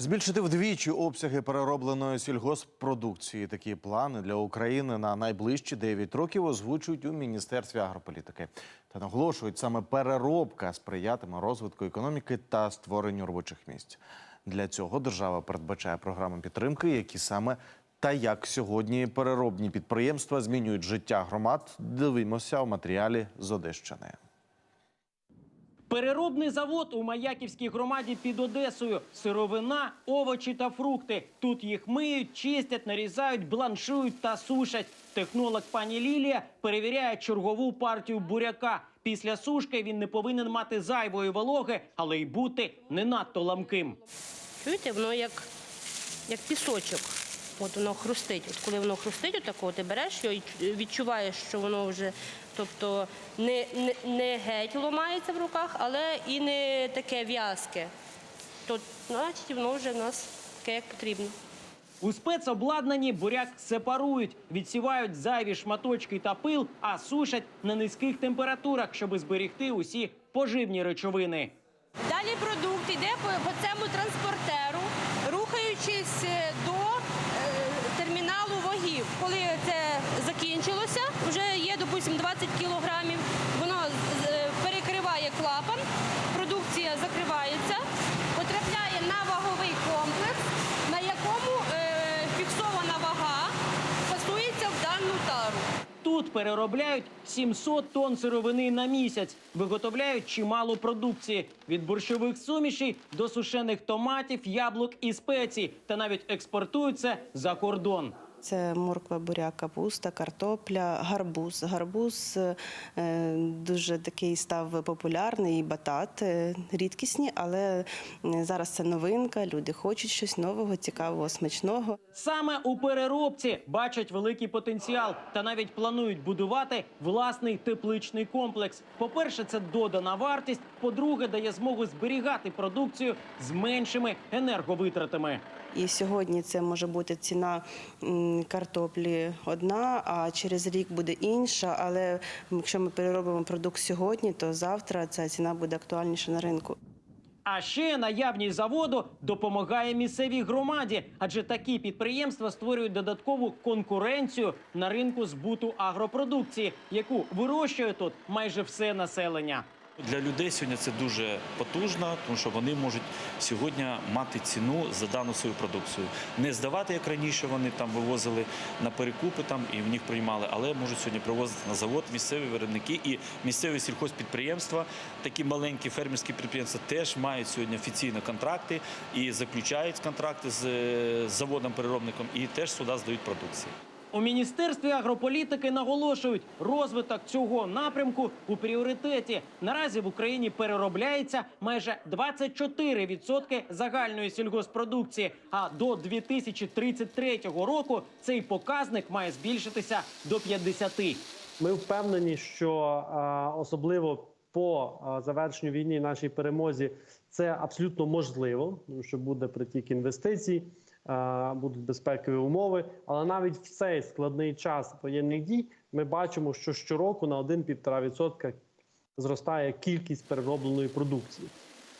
Збільшити вдвічі обсяги переробленої сільгоспродукції. Такі плани для України на найближчі 9 років озвучують у міністерстві агрополітики. Та наголошують, саме переробка сприятиме розвитку економіки та створенню робочих місць. Для цього держава передбачає програми підтримки, які саме та як сьогодні переробні підприємства змінюють життя громад. Дивимося у матеріалі з Одещини. Переробний завод у Маяківській громаді під Одесою. Сировина, овочі та фрукти. Тут їх миють, чистять, нарізають, бланшують та сушать. Технолог пані Лілія перевіряє чергову партію буряка. Після сушки він не повинен мати зайвої вологи, але й бути не надто ламким. Чуєте, воно як, як пісочок. От воно хрустить. От коли воно хрустить, отако, ти береш його і відчуваєш, що воно вже тобто, не, не, не геть ломається в руках, але і не таке в'язке. То значить воно вже в нас таке, як потрібно. У спецобладнанні буряк сепарують, відсівають зайві шматочки та пил, а сушать на низьких температурах, щоб зберегти усі поживні речовини. 8-20 кілограмів. Воно е, перекриває клапан, продукція закривається, потрапляє на ваговий комплекс, на якому е, фіксована вага пасується в дану тару. Тут переробляють 700 тонн сировини на місяць, виготовляють чимало продукції від борщових сумішей до сушених томатів, яблук і спецій, та навіть експортуються за кордон. Це морква, буряк, капуста, картопля, гарбуз. Гарбуз е, дуже такий став популярний, і батат е, рідкісні, але е, зараз це новинка. Люди хочуть щось нового, цікавого, смачного. Саме у переробці бачать великий потенціал та навіть планують будувати власний тепличний комплекс. По-перше, це додана вартість. По-друге, дає змогу зберігати продукцію з меншими енерговитратами. І сьогодні це може бути ціна картоплі одна, а через рік буде інша. Але якщо ми переробимо продукт сьогодні, то завтра ця ціна буде актуальніша на ринку. А ще наявність заводу допомагає місцевій громаді, адже такі підприємства створюють додаткову конкуренцію на ринку збуту агропродукції, яку вирощує тут майже все населення. Для людей сьогодні це дуже потужно, тому що вони можуть сьогодні мати ціну за дану свою продукцію. Не здавати, як раніше вони там вивозили на перекупи там і в них приймали, але можуть сьогодні привозити на завод місцеві виробники і місцеві сільхозпідприємства, такі маленькі фермерські підприємства теж мають сьогодні офіційні контракти і заключають контракти з е, з заводом-переробником і теж сюди здають продукцію. У міністерстві агрополітики наголошують, розвиток цього напрямку у пріоритеті. Наразі в Україні переробляється майже 24% загальної сільгоспродукції. А до 2033 року цей показник має збільшитися до 50%. Ми впевнені, що особливо по завершенню війни і нашій перемозі це абсолютно можливо, тому що буде притік інвестицій, будуть безпекові умови. Але навіть в цей складний час воєнних дій ми бачимо, що щороку на 1-1,5% зростає кількість переробленої продукції.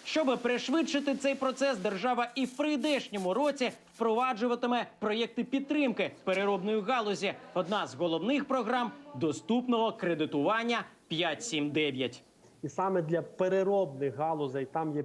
Щоб пришвидшити цей процес, держава і в прийдешньому році впроваджуватиме проєкти підтримки переробної галузі. Одна з головних програм доступного кредитування 579. І саме для переробних галузей там є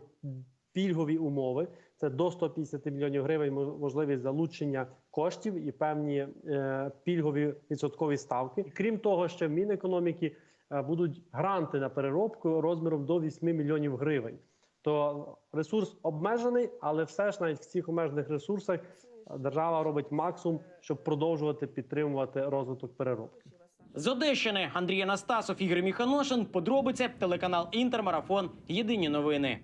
пільгові умови. Це до 150 мільйонів гривень мо- можливість залучення коштів і певні е, пільгові відсоткові ставки. Крім того, ще в Мінекономіки е, будуть гранти на переробку розміром до 8 мільйонів гривень. То ресурс обмежений, але все ж навіть в цих обмежених ресурсах е, держава робить максимум, щоб продовжувати підтримувати розвиток переробки. З Одещини Андрій Анастасов, Ігор Міханошин. Подробиці телеканал Інтермарафон. Єдині новини.